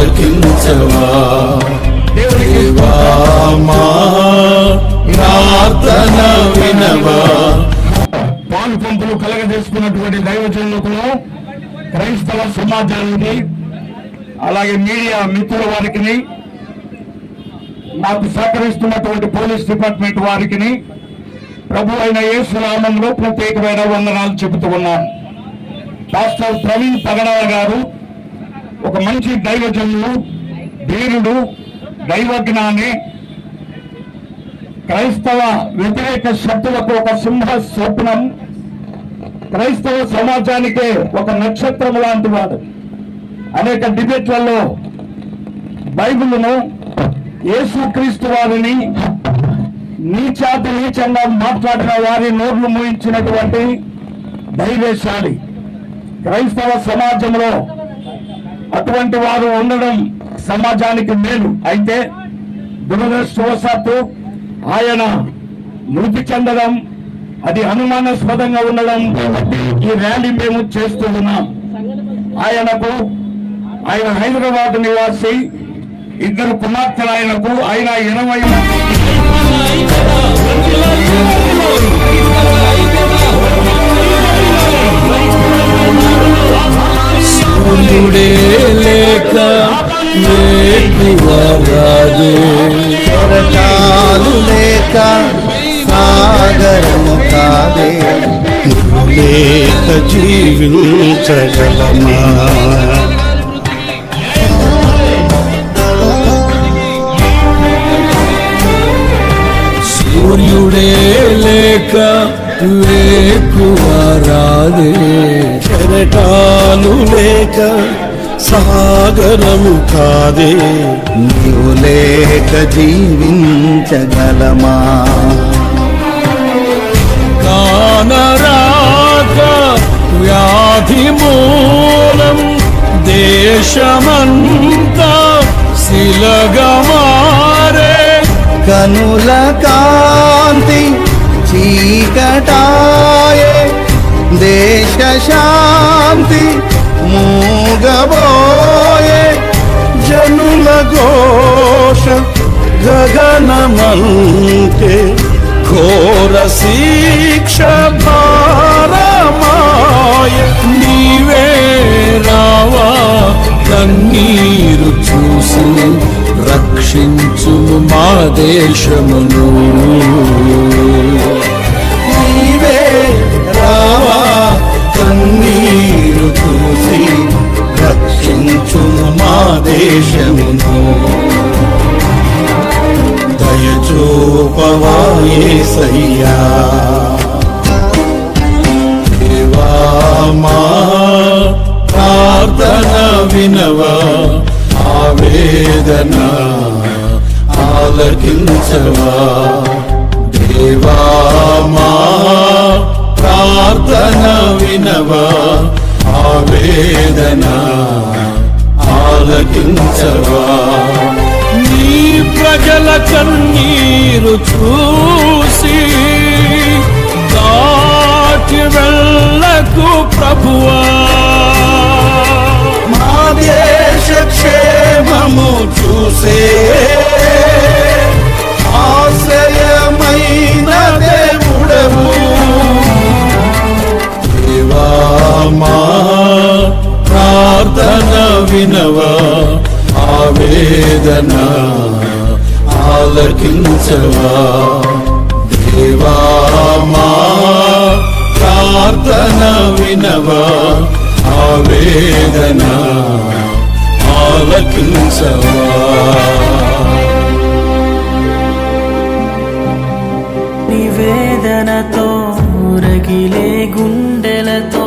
ఆలకించవా దేవా ప్రార్థన వినవా పాలు పంపులు కలగజేసుకున్నటువంటి దైవజనులకు క్రైస్తవ సమాజానికి అలాగే మీడియా మిత్రుల వారికి నాకు సహకరిస్తున్నటువంటి పోలీస్ డిపార్ట్మెంట్ వారికి ప్రభు అయిన యేసునామంలో ప్రత్యేకమైన వందనాలు చెబుతూ ఉన్నాను. పాస్టర్ ప్రవీణ్ పగడాల గారు ఒక మంచి దైవజనులు ధీరుడు దైవజ్ఞాని క్రైస్తవ వ్యతిరేక శక్తులకు ఒక సింహ స్వప్నం క్రైస్తవ సమాజానికే ఒక నక్షత్రం లాంటి వాడు. అనేక డిబేట్లలో బైబిల్ను యేసుక్రీస్తు వారిని నీచాతి నీచంగా మాట్లాడిన వారి నోర్లు మూయించినటువంటి ధైర్యశాలి. క్రైస్తవ సమాజంలో అటువంటి వారు ఉండడం సమాజానికి మేలు. అయితే దురదృష్టవశాత్తు ఆయన మృతి చెందడం అది అనుమానాస్పదంగా ఉండడం ఈ ర్యాలీ మేము చేస్తూ ఉన్నాం. ఆయనకు ఆయన హైదరాబాద్ నివాసి ఇద్దరు కుమార్తెలు ఆయనకు ఆయన ఇరవై సూర్యుడే లేక రాజే కెరటాలు లేక సాగరము కాదే. లేక జీవించగలమా? సూర్యుడే లేక వేకువ రాదే కెరటాలు లేక సాగరము కాదే. నీవు లేక జీవించగలమా? కానరాక వ్యాధి మూలం దేశమంతా శిలగమారే. కనుల కాంతి చీకటాయే. దేశ శాంతి మూగబోయే జనుల ఘోష గగనమంతే ఘోర శిక్ష భారమాయ. నీవే రావా కన్నీరు చూసి రక్షించు మా దేశమును. దేశమును దయచూపవాయే సయ్యా మీరు చూసి దాటి వెళ్ళకు ప్రభువా. మా దేశ క్షేమము చూసే ఆలకించవా దేవా మా ప్రార్థన వినవా ఆవేదన ఆలకించవా. నివేదనతో రగిలే గుండెలతో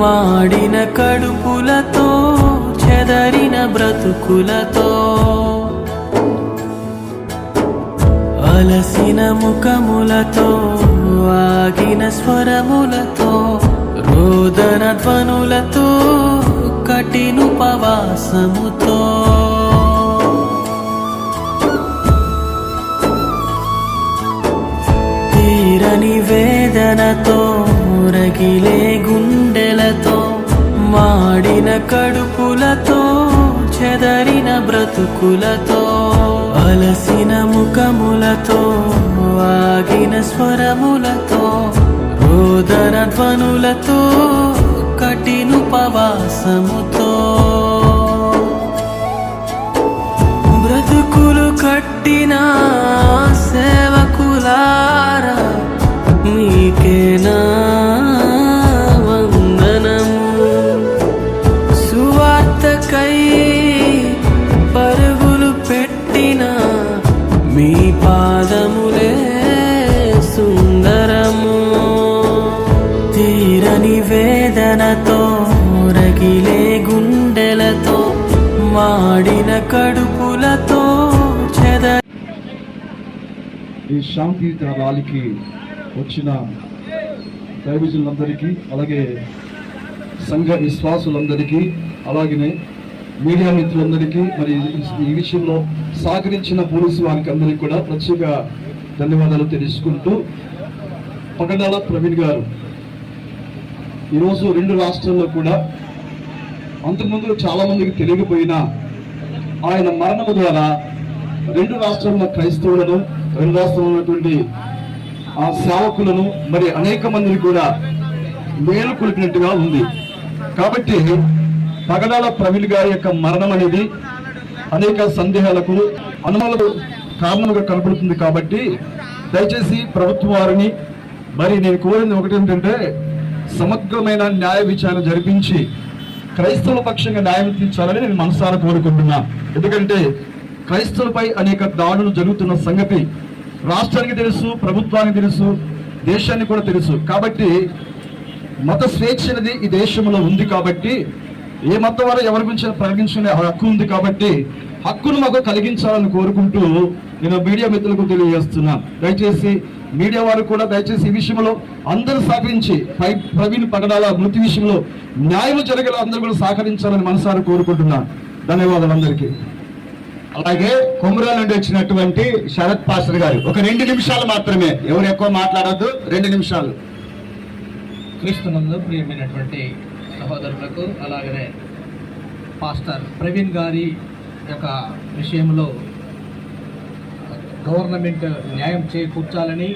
మాడిన కడుపులతో చెదరిన బ్రతుకులతో. అలసిన ముఖములతో ఆగిన స్వరములతో రోదన ధ్వనులతో కఠినుపవాసముతో తీరని వేదనతో రగిలే గుండెలతో మాడిన కడుపులతో చెదరిన బ్రతుకులతో. అలసిన ముఖములతో ఆగిన స్వరములతో రోదన ధ్వనులతో కఠినుపవాసముతో బ్రతుకులు కట్టిన సేవకులారా మీకేనా తీరని వేదనతో రగిలే గుండెలతో మాడిన కడుపులతో చెద ఈ శాంతి ర్యాలీకి వచ్చిన దైవజులందరికీ అలాగే సంఘ విశ్వాసులందరికీ అలాగనే మీడియా మిత్రులందరికీ మరి ఈ- ఈ విషయంలో సహకరించిన పోలీసు వారికి అందరికీ కూడా ప్రత్యేక ధన్యవాదాలు తెలుసుకుంటూ పగడాల ప్రవీణ్ గారు ఈరోజు రెండు రాష్ట్రాల్లో కూడా అంతకుముందు చాలా మందికి తెలియకపోయినా ఆయన మరణము ద్వారా రెండు రాష్ట్రాల క్రైస్తవులను రెండు రాష్ట్రంలో ఉన్నటువంటి ఆ సేవకులను మరి అనేక మందిని కూడా మేలు కొలిపినట్టుగా ఉంది. కాబట్టి పగడాల ప్రవీణ్ గారి యొక్క మరణం అనేది అనేక సందేహాలకు అనుమానాలకు కారణంగా కనబడుతుంది కాబట్టి దయచేసి ప్రభుత్వ వారిని మరి నేను కోరింది ఒకటి ఏంటంటే సమగ్రమైన న్యాయ విచారణ జరిపించి క్రైస్తవుల పక్షంగా న్యాయం తీర్చాలని నేను మనసారా కోరుకుంటున్నా. ఎందుకంటే క్రైస్తవులపై అనేక దాడులు జరుగుతున్న సంగతి రాష్ట్రానికి తెలుసు ప్రభుత్వానికి తెలుసు దేశానికి కూడా తెలుసు. కాబట్టి మత స్వేచ్ఛ అనేది ఈ దేశంలో ఉంది కాబట్టి ఏ మతం వారు ఎవరి గురించి ప్రకటించుకునే హక్కు ఉంది కాబట్టి హక్కును మాకు కలిగించాలని కోరుకుంటూ నేను మీడియా మిత్రులకు తెలియజేస్తున్నా. దయచేసి మీడియా వారు కూడా దయచేసి ఈ విషయంలో అందరూ సహకరించి పై ప్రవీణ్ పగడాల మృతి విషయంలో న్యాయం జరిగేలా అందరూ కూడా సహకరించాలని మనసారి కోరుకుంటున్నా. ధన్యవాదాలు అందరికీ. అలాగే కొమురాల నుండి వచ్చినటువంటి శరత్ పాస్టర్ గారు ఒక రెండు నిమిషాలు మాత్రమే. ఎవరు ఎక్కువ మాట్లాడొద్దు రెండు నిమిషాలు. క్రీస్తునందు ప్రియమైనటువంటి సహోదరులకు అలాగనే పాస్టర్ ప్రవీణ్ గారి యొక్క విషయంలో గవర్నమెంట్ న్యాయం చేకూర్చాలని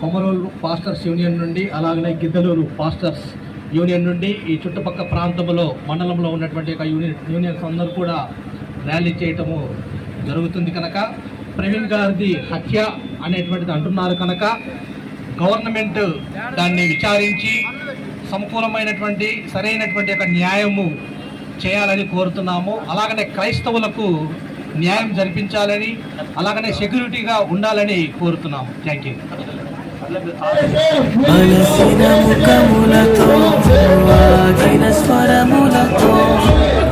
కొమరోలు పాస్టర్స్ యూనియన్ నుండి అలాగనే గిద్దలూరు పాస్టర్స్ యూనియన్ నుండి ఈ చుట్టుపక్క ప్రాంతంలో మండలంలో ఉన్నటువంటి ఒక యూనియన్ యూనియన్స్ అందరూ కూడా ర్యాలీ చేయటము జరుగుతుంది కనుక. ప్రవీణ్ గారిది హత్య అనేటువంటిది అంటున్నారు కనుక. గవర్నమెంట్ దాన్ని విచారించి సంపూర్ణమైనటువంటి సరైనటువంటి ఒక న్యాయము చేయాలని కోరుతున్నాము. అలాగనే క్రైస్తవులకు న్యాయం జరిపించాలని అలాగనే సెక్యూరిటీగా ఉండాలని కోరుతున్నాం థ్యాంక్ యూ అలసిన ముఖములతో ఆగిన స్వరములతో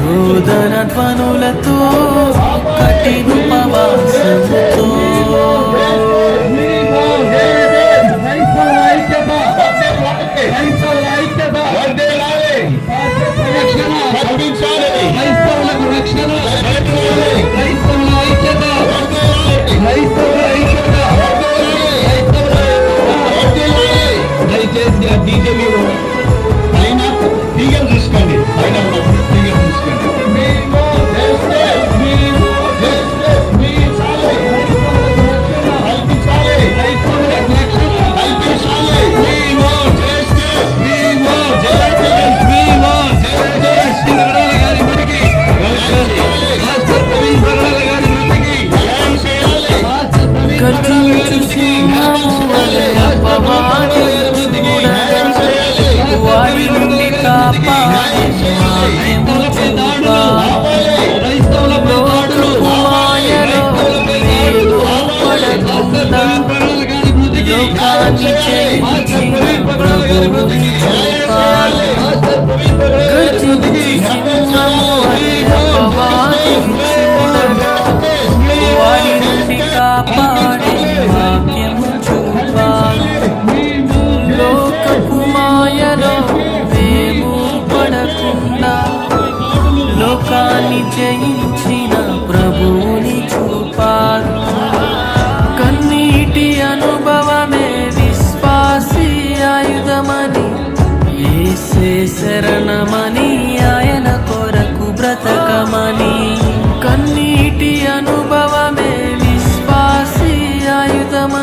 రోదన ధ్వనులతో కఠినుపవాసముతో ఉపవాసముతో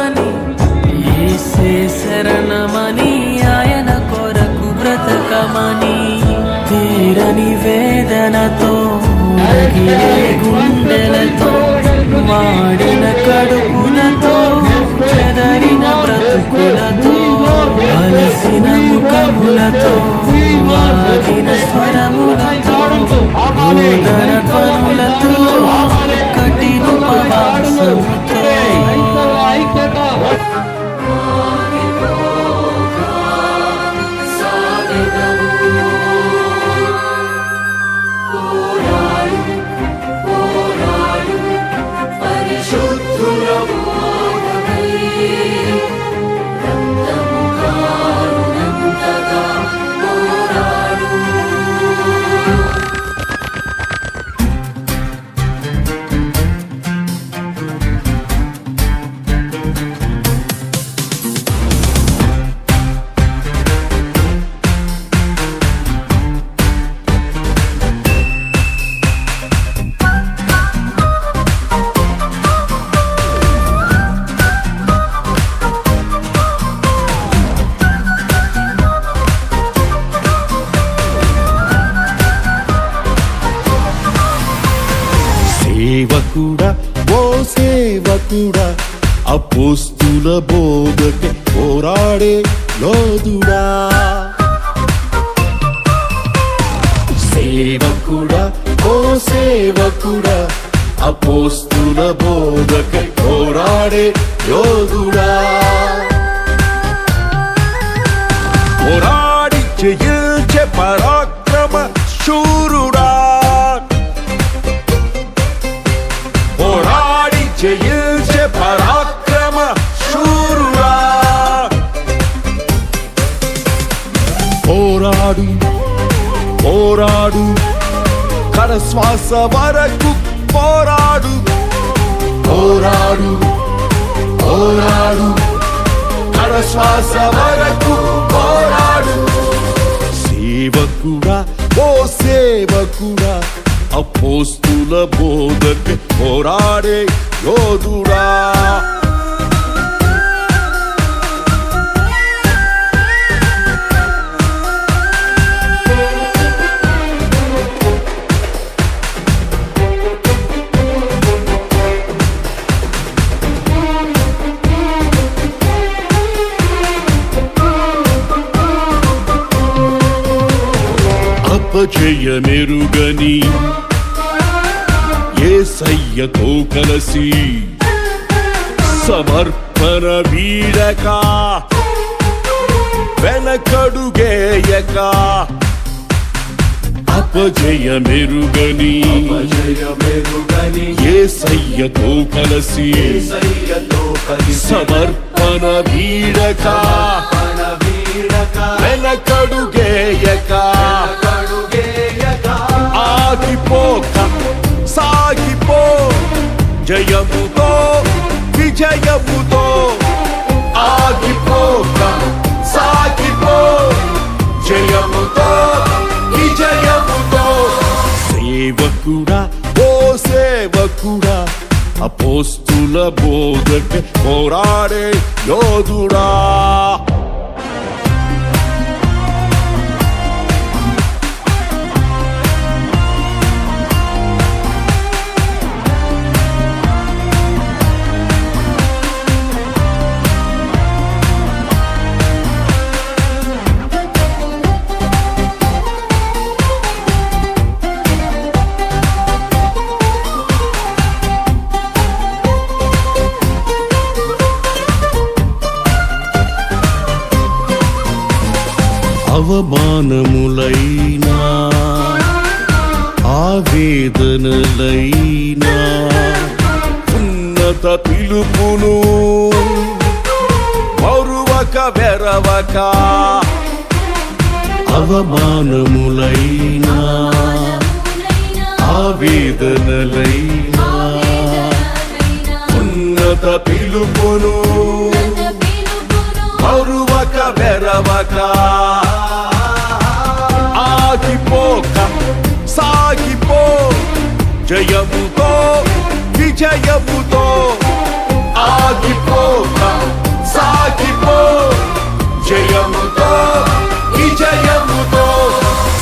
ఆయుధమని ఏసే శరణమని ఆయన కొరకు బ్రతకమని తీరని వేదనతో గుండెలతో వాడిన కడుపులతో చెదరిన బ్రతుకులతో అలసిన ముఖములతో వాడిన స్వరములతో రోదన ధ్వనులతో కఠిన ఉపవాసముతో సేవకుడా అపోస్తుల బోధకే పోరాడే లోదుడా. సేవకుడా ఓ సేవకుడా అపోస్తుల బోధకే పోరాడే యోధుడా పోరాడి జయించే పరాక్రమ శూరుడా. శ్వాస వరకు పోరాడు. పోరాడు. పోరాడు. కడ శ్వాస వరకు పోరాడు. సేవకుడా ఓ సేవకుడా అపోస్తుల బోధకు పోరాడే యోధుడా. మెరుగని ఏ సయ్యతో కలసి సమర్పణ వీడక వెనకడుగేయక అపజయ మెరుగని ఏ సయ్యతో కలసి సమర్పణ వీడక వెనకడుగేయక ఆగిపోక సాగిపో. జయముతో విజయముతో. ఆగిపోక సాగిపో. జయముతో విజయముతో. సేవకుడా ఓ సేవకుడా అపోస్తుల బోధక పోరాడే యోధుడా. అవమానములైనా ఆవేదనలైనా ఉన్నత పిలుపును మరువక వెరవక అవమానములైనా ఆవేదనలైనా ఉన్నత పిలుపును మరువక వెరవక. ఆగిపోక సాగిపో. జయముతో విజయముతో. ఆగిపోక సాగిపో. జయముతో విజయముతో.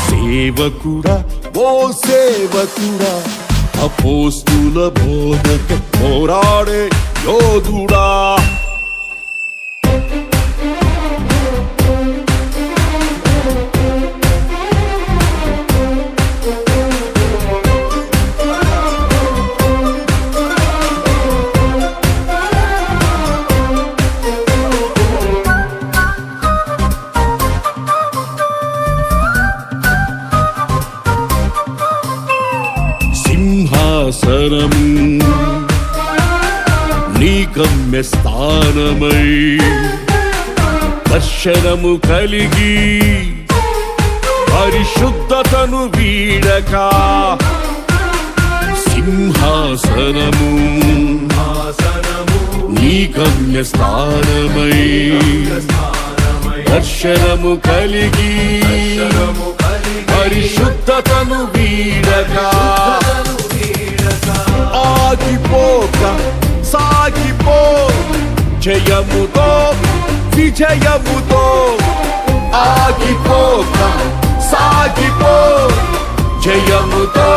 సేవకుడా ఓ సేవకుడా అపోస్తుల బోధక పోరాడే యోధుడా. గమ్య స్థానమై దర్శనము కలిగి పరిశుద్ధతను వీడక సింహాసనము నీ గమ్య స్థానమై దర్శనము కలిగి పరిశుద్ధతను వీడక ఆగిపోక సాగిపో జయముతో విజయముతో. ఆగిపోక సాగిపో. జయముతో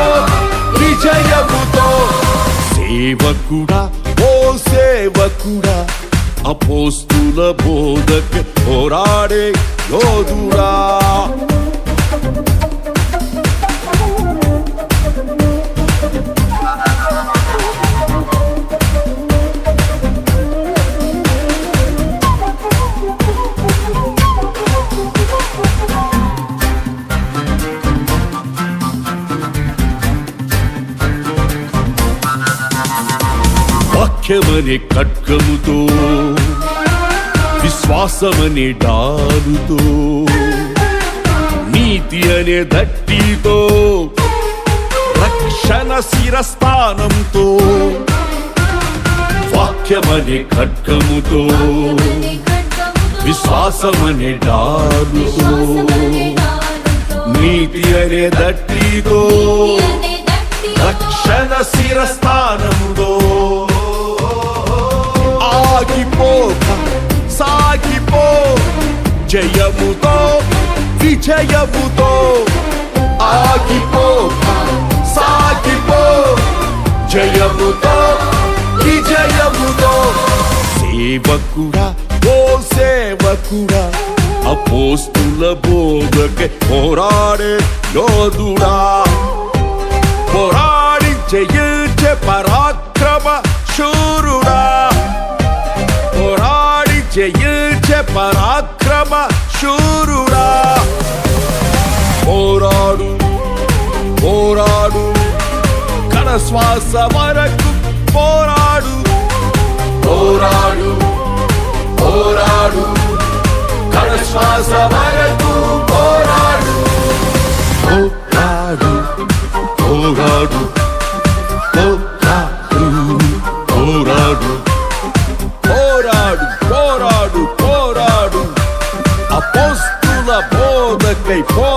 విజయముతో. సేవకుడా ఓ సేవకుడా అపోస్తుల బోధక పోరాడే యోధుడా. వాక్యమనే ఖడ్గముతో విశ్వాసమనే డాలుతో నీతి అనే దట్టితో రక్షణ శిరస్థానంతో వాక్యమనే ఖడ్గముతో విశ్వాసమనే డాలుతో నీతి అనే దట్టితో రక్షణ శిరస్థానంతో ఆగిపోక సాగిపో. జయముతో విజయముతో. ఆగిపోక సాగిపో. జయముతో విజయముతో. సేవకుడా ఓ సేవకుడా అపోస్తుల బోధక పోరాడే యోధుడా. పోరాడి జయించే పరాక్రమ శూరుడా. పోరాడి చెయ్యే పరాక్రమ శూరుడా. పోరాడు పోరాడు కన శ్వాస వరకు పోరాడు. పోరాడు పోరాడు కన శ్వాస వరకు Hey,